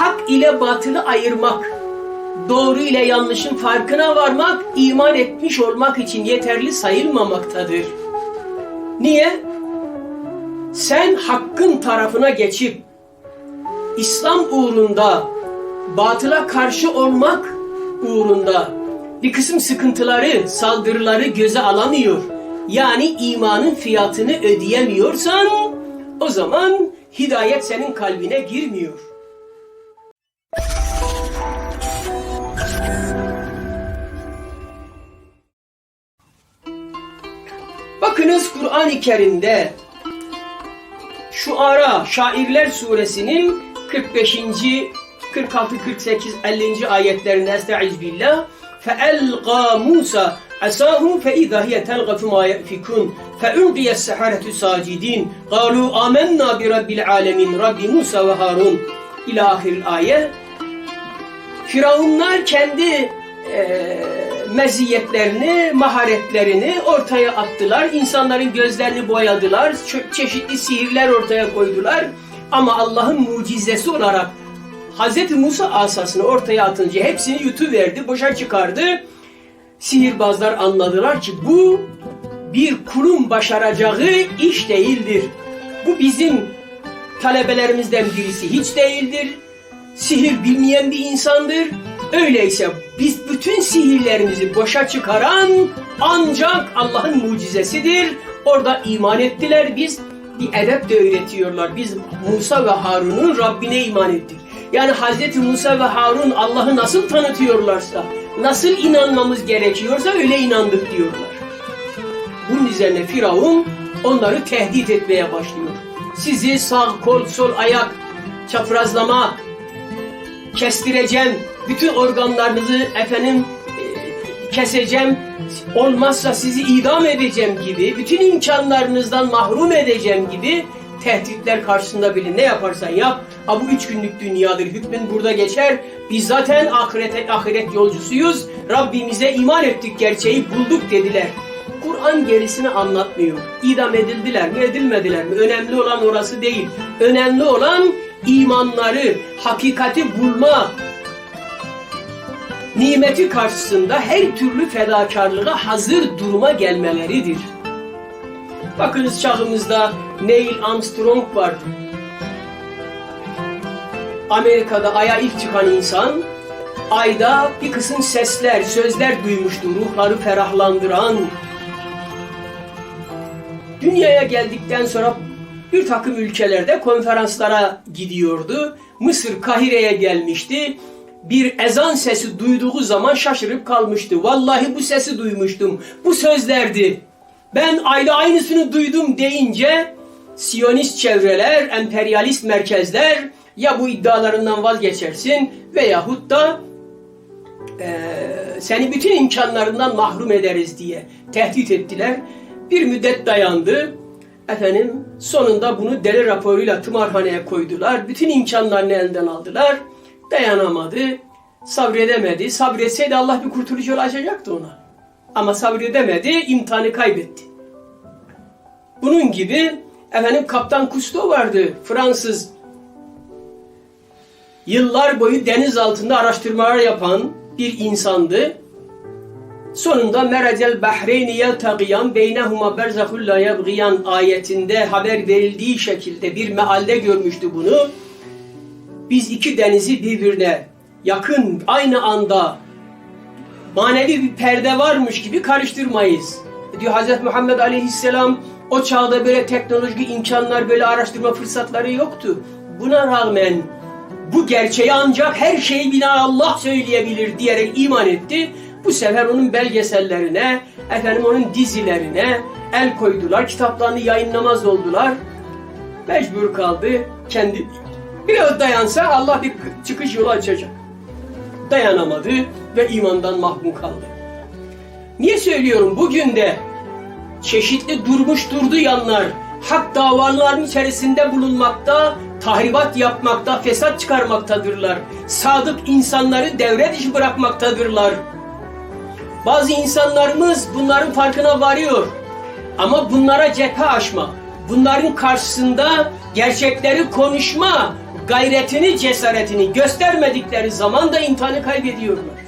hak ile batılı ayırmak, doğru ile yanlışın farkına varmak, iman etmiş olmak için yeterli sayılmamaktadır. Niye? Sen hakkın tarafına geçip İslam uğrunda batıla karşı olmak uğrunda bir kısım sıkıntıları, saldırıları göze alamıyor. Yani imanın fiyatını ödeyemiyorsan o zaman hidayet senin kalbine girmiyor. Bakınız Kur'an-ı Kerim'de şu ara Şairler suresinin 45. 46 48 50. ayetlerinde Estaiz billah فَأَلْقَى مُوسَى عَسَاهُ فَإِذَا هِيَ تَلْغَفُ مَا يَأْفِكُونَ فَأُلْقِيَ السَّحَرَةُ سَاجِدِينَ قَالُوا آمَنَّا بِرَبِّ الْعَالَمِينَ رَبِّ مُوسَى وَهَارُونَ İlâ ahiril ayet Firavunlar kendi eee meziyetlerini, maharetlerini ortaya attılar. İnsanların gözlerini boyadılar. çe- Çeşitli sihirler ortaya koydular. Ama Allah'ın mucizesi olarak Hz. Musa asasını ortaya atınca hepsini yutuverdi, boşa çıkardı. Sihirbazlar anladılar ki bu bir kulun başaracağı iş değildir. Bu bizim talebelerimizden birisi hiç değildir. Sihir bilmeyen bir insandır. Öyleyse biz bütün sihirlerimizi boşa çıkaran ancak Allah'ın mucizesidir. Orada iman ettiler biz. Bir edep de öğretiyorlar. Biz Musa ve Harun'un Rabbine iman ettik. Yani Hz. Musa ve Harun Allah'ı nasıl tanıtıyorlarsa, nasıl inanmamız gerekiyorsa öyle inandık diyorlar. Bunun üzerine Firavun onları tehdit etmeye başlıyor. Sizi sağ kol sol ayak çaprazlama kestireceğim. Bütün organlarınızı efendim e, keseceğim. Olmazsa sizi idam edeceğim gibi, bütün imkanlarınızdan mahrum edeceğim gibi tehditler karşısında bile ne yaparsan yap. Ha bu üç günlük dünyadır. Hükmün burada geçer. Biz zaten ahirete, ahiret yolcusuyuz. Rabbimize iman ettik, gerçeği bulduk dediler. Kur'an gerisini anlatmıyor. İdam edildiler mi, edilmediler mi? Önemli olan orası değil. Önemli olan imanları, hakikati bulma, nimeti karşısında her türlü fedakarlığa hazır duruma gelmeleridir. Bakınız çağımızda Neil Armstrong vardı. Amerika'da aya ilk çıkan insan, ayda bir kısım sesler, sözler duymuştu, ruhları ferahlandıran. Dünyaya geldikten sonra bir takım ülkelerde konferanslara gidiyordu. Mısır Kahire'ye gelmişti. Bir ezan sesi duyduğu zaman şaşırıp kalmıştı. Vallahi bu sesi duymuştum. Bu sözlerdi. Ben ayda aynısını duydum deyince Siyonist çevreler, emperyalist merkezler ya bu iddialarından vazgeçersin veyahut da eee, seni bütün imkanlarından mahrum ederiz diye tehdit ettiler. Bir müddet dayandı. Efendim sonunda bunu deli raporuyla tımarhaneye koydular. Bütün imkanlarını elden aldılar. Dayanamadı. Sabredemedi. Sabretseydi Allah bir kurtuluş yolu açacaktı ona. Ama sabredemedi. imtihanı kaybetti. Bunun gibi efendim Kaptan Cousteau vardı. Fransız yıllar boyu deniz altında araştırmalar yapan bir insandı. Sonunda merecel bahreyni yeltagiyan beynehuma berzahul la yebgiyan ayetinde haber verildiği şekilde bir mealde görmüştü bunu. Biz iki denizi birbirine yakın aynı anda manevi bir perde varmış gibi karıştırmayız. Diyor Hz. Muhammed Aleyhisselam o çağda böyle teknolojik imkanlar, böyle araştırma fırsatları yoktu. Buna rağmen bu gerçeği ancak her şeyi bilen Allah söyleyebilir diyerek iman etti. Bu sefer onun belgesellerine, efendim onun dizilerine el koydular, kitaplarını yayınlamaz oldular. Mecbur kaldı kendi biraz dayansa Allah bir çıkış yolu açacak. Dayanamadı ve imandan mahrum kaldı. Niye söylüyorum bugün de çeşitli durmuş durdu yanlar hak davalarının içerisinde bulunmakta, tahribat yapmakta, fesat çıkarmaktadırlar. Sadık insanları devre dışı bırakmaktadırlar. Bazı insanlarımız bunların farkına varıyor. Ama bunlara cephe açma, bunların karşısında gerçekleri konuşma gayretini, cesaretini göstermedikleri zaman da imtihanı kaybediyorlar.